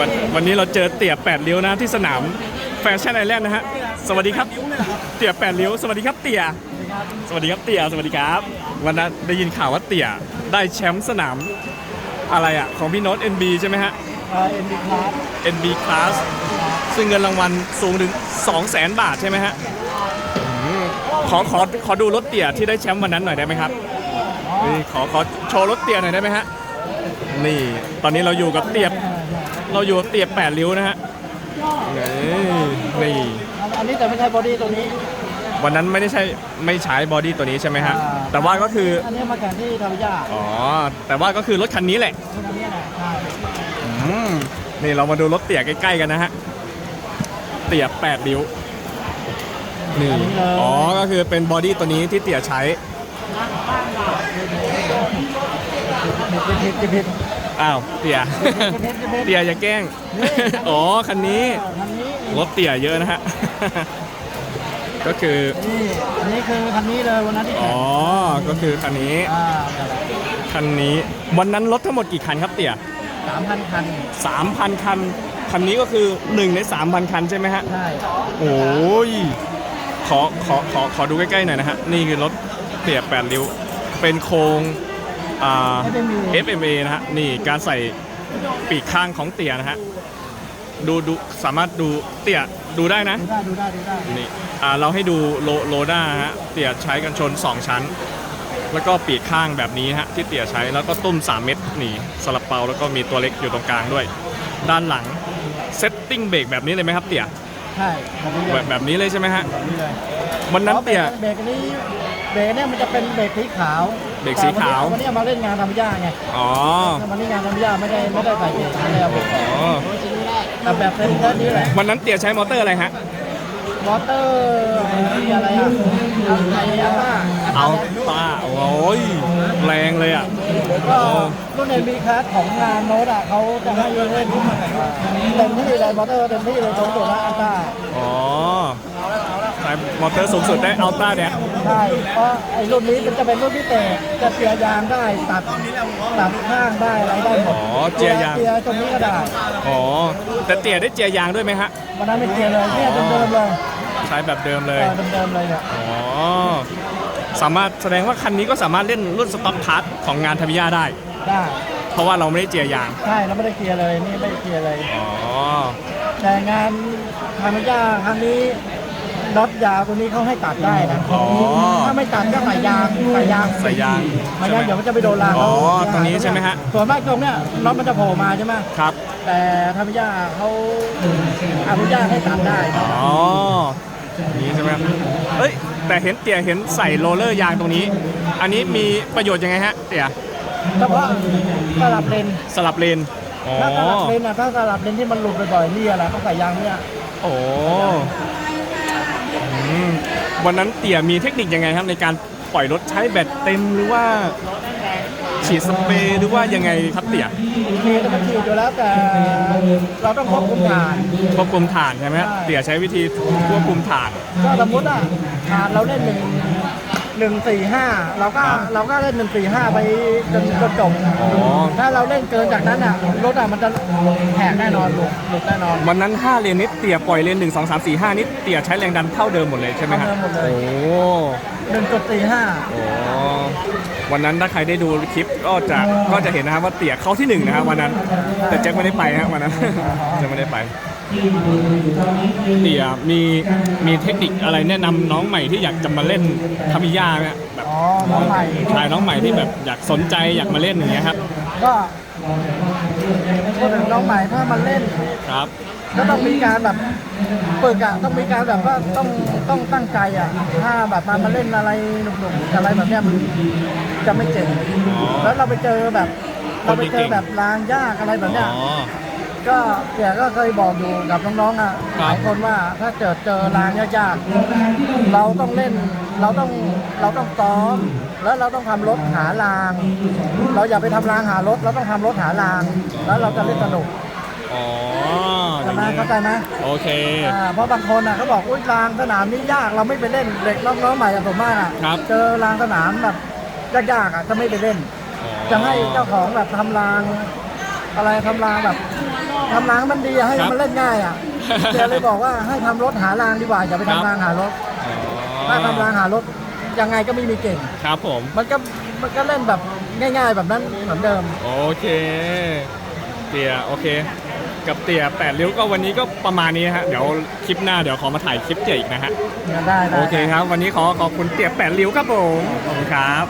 วันวันนี้เราเจอเตี่ยแปดเลี้ยวนะที่สนามแฟชั่นไอแลนด์นะฮะ สวัสดีครับ เตี่ยแปดเลี้ยว สวัสดีครับเตี่ย สวัสดีครับเตี่ย สวัสดีครับ วันนั้นได้ยินข่าวว่าเตี่ยได้แชมป์สนามอะไรอะ ของพี่โน้ต NB ใช่ไหมฮะเอ็นดีคลาส NB Class ซึ่งเงินรางวัลสูงถึง 2 0 0 0 0 0 บาทใช่ไหมฮะอืมขอขอขอดูรถเตี่ยที่ได้แชมป์วันนั้นหน่อยได้ไหมครับนี่ขอขอโชว์รถเตี่ยหน่อยได้ไหมฮะ นี่ ตอนนี้เราอยู่กับเตี่ยเราอยู่กับเตี่ยแปดริ้วนะฮะนี่นี่อันนี้แต่ไม่ใช่บอดี้ตัวนี้ วันนั้นไม่ได้ใช่ไม่ใช้บอดี้ตัวนี้ใช่ไหมฮะ อ่า แต่ว่าก็คือ อันนี้มาแข่งที่ทาวิยาอ๋อ แต่ว่าก็คือรถคันนี้แหละ อันนี้แหละใช่อืมนี่เรามาดูรถเตี่ยใกล้ๆกันนะฮะ เตี่ยแปดริ้ว นี่ อ๋อ ก็คือเป็นบอดี้ตัวนี้ที่เตี่ยใช้ ผิดผิดผิดผิดอ้าวเตี่ยเตี่ยอย่าแกล้ง อ๋อ คันนี้คันนี้รถเตี่ยเยอะนะฮะ ก็คือ นี่อันนี้คือคันนี้เลยวันนั้นที่อ๋แข่อก็คือคันนี้ คันนี้ วันนั้นรถทั้งหมดกี่คันครับเตี่ยสามพันคัน3,000คัน คันนี้ก็คือ1ใน3,000คันใช่ไหมฮะ ใช่ โอ้ย ขอ ขอ ขอ ขอดูใกล้ๆหน่อยนะฮะ นี่คือรถเตี่ยแปดริ้ว เป็นโครง FMA นะฮะนี่การใส่ปีกข้างของเตี่ยนะฮะดูดูสามารถดูเตี่ยดูได้นะดูได้ดูได้ดูได้นี่อ่าเราให้ดูโลโลด้าฮะเตี่ยใช้กันชน 2 ชั้น แล้วก็ปีกข้างแบบนี้ฮะที่เตี่ยใช้แล้วก็ตุ้ม 3 เม็ดนี่สลับเปาแล้วก็มีตัวเล็กอยู่ตรงกลางด้วย ด้านหลังเซตติ้งเบรกแบบนี้เลยไหมครับเตี่ยใช่แบบนี้เลแบยบแบบนี้เลยใช่ไหมฮะแบบนี้เลยวันนั้นเตี่ยเบรกอันนี้เบรกเนี่ยมันจะเป็นเบรกสีขาว เบรกสีขาวแต่วันนี้เอามาเล่นงานทำยาไง อ๋อถ้าวันนี้งานทำยาไม่ได้ไม่ได้ใส่เบรกแล้วอ๋อแต่แบบเป็นแค่นี้แหละ วันนั้นเตี่ยใช้มอเตอร์อะไรฮะ มอเตอร์ไอ้อะไรอะเอาไอ้อะว่าเอาตาโอ้ยแรงเลยอะก็รุ่นเอ็นบีคลาสของงานโน้ตอะเขาจะให้เล่นเต็มที่เลยมอเตอร์เต็มที่เลยสูงสุดแล้วอัลต้าอ๋อใช้ มอเตอร์สูงสุดได้อัลต้าแดกใช่เพราะไอ้รุ่นนี้มันจะเป็นรุ่นพิเศษจะเจียร์ยางได้ตัดตัดข้างได้อะไรได้หมดอ๋อเจียร์ยาง เจียร์ตรงนี้ก็ได้อ๋อ แต่เตี่ยได้เจียร์ยางด้วยไหมฮะ วันนั้นไม่เจียร์เลยเนี่ยเดิมๆเลยใช้แบบเดิมเลยเออเดิมๆเลยเนี่ย อ๋อ สามารถแสดงว่าคันนี้ก็สามารถเล่นรุ่นสต็อกพาร์ทของงานทามิยาได้ ได้เพราะว่าเราไม่ได้เจียร์ยาง ใช่เราไม่ได้เกียร์เลยนี่ไม่ได้เกียร์เลย อ๋อ แต่งานทามิยาครั้งนี้ น็อตยาวตัวนี้เขาให้ตัดได้นะอ๋อถ้าไม่ตัดก็ใส่ยางใส่ยางใส่ยางไม่ใช่ไหมงั้นเดี๋ยวมันจะไปโดนรางอ๋อเขาตรงนี้ใช่ไหมฮะส่วนมากตรงเนี้ยน็อตมันจะโผล่มาใช่ไหมครับ แต่ทามิยาเขาอนุญาตให้ตัดได้อ๋อนี่ใช่ไหมครับเอ้ยแต่เห็นเตี่ยเห็นใส่โรลเลอร์ยางตรงนี้ อันนี้มีประโยชน์ยังไงฮะเตี่ยเฉพาะสลับเลนสลับเลนอ๋อถ้าสลับเลนอะถ้าสลับเลนที่มันหลุดบ่อยๆนี่อะไรต้องใส่ยางเนี่ยโอ้อื มวันนั้นเตี่ยมีเทคนิคยังไงครับในการปล่อยรถใช้แบตเต็มหรือว่าฉีดสเปรย์หรือว่ายังไงครับเตี่ยเมย์มันฉีดอยู่แล้วแต่เราต้องควบคุมฐานควบคุมฐานใช่ไหมฮะใช่เตี่ยใช้วิธีควบคุมฐาน ก็สมมติอะฐานเราเล่นหนึ่ง หนึ่งสี่ห้าเราก็ครับเราก็เล่นหนึ่งสี่ห้าไปจนจนจบอ๋อ ถ้าเราเล่นเกินจากนั้นอะรถอะมันจะแหกแน่นอนหลุดหลุดแน่นอนวันนั้น 5 เลนนิดเตี่ยปล่อยเลน1 2 3 4 5นิดเตี่ยใช้แรงดันเท่าเดิมหมดเลยใช่ไหมฮะเท่าเดิมหมดเลยโอ้หนึ่งจุดสี่ห้าโหวันนั้นถ้าใครได้ดูคลิปก็จะก็จะเห็นนะครับว่าเตี่ยเข้าที่หนึ่งนะครับวันนั้น แต่แจ็คไม่ได้ไปฮะวันนั้น แจ็คไม่ได้ไป เตี่ยมีมีเทคนิคอะไรแนะนำน้องใหม่ที่อยากจะมาเล่นทามิยาไหมฮะแบบอ๋อน้องใหม่ชายน้องใหม่ที่แบบอยากสนใจอยากมาเล่นอย่างเงี้ยครับ ก็พูดถึงน้องใหม่ถ้ามันเล่นครับก็ต้องมีการแบบฝึกอะต้องมีการแบบว่าต้องต้องตั้งใจอะถ้าแบบมามาเล่นอะไรหนุกๆอะไรแบบเนี้ยมันจะไม่เจ๋งอ๋อแล้วเราไปเจอแบบคนเราไปเก่เจองแบบรางยากอะไรแบบเนี้ยอ๋อ ก็เสียก็เคยบอกอยู่กับน้องๆอะครับหลายคนว่าถ้าเจอเจอรางยากๆเราต้องเล่นเราต้องเราต้องซ้อมแล้วเราต้องทำรถหาราง เราอย่าไปทำรางหารถ เราต้องทำรถหาราง แล้วเราจะเล่นสนุกอ๋ออใช่ย่างไหมนี้เข้าใจไหมโอเคอ่าเพราะบางคนอะเขาบอกอุ้ยรางสนามนี้ยากเราไม่ไปเล่นเด็กน้องๆใหม่อะผมมากอะครับเจอรางสนามแบบยากๆอะจะไม่ไปเล่นอ๋อจะให้เจ้าของแบบทำรางอะไรทำรางแบบ ทำรางให้มันดีอะให้ครับมันเล่นง่ายอะเดี๋ยวเลยบอกว่าให้ทำรถหารางดีกว่าอย่าไปครับทำรางหารถอ๋อถ้าทำรางหารถยังไงก็ไม่มีเก่ง ครับผม มันก็มันก็เล่นแบบง่าย ๆ แบบนั้นเหมือนเดิม โอเค เตี่ยโอเค กับเตี่ยแปดริ้วก็วันนี้ก็ประมาณนี้นะฮะ เดี๋ยวคลิปหน้าเดี๋ยวขอมาถ่ายคลิปเตี่ยอีกนะฮะ ได้ได้ โอเคครับ วันนี้ขอขอบคุณเตี่ยแปดริ้วครับผม ขอบคุณครับ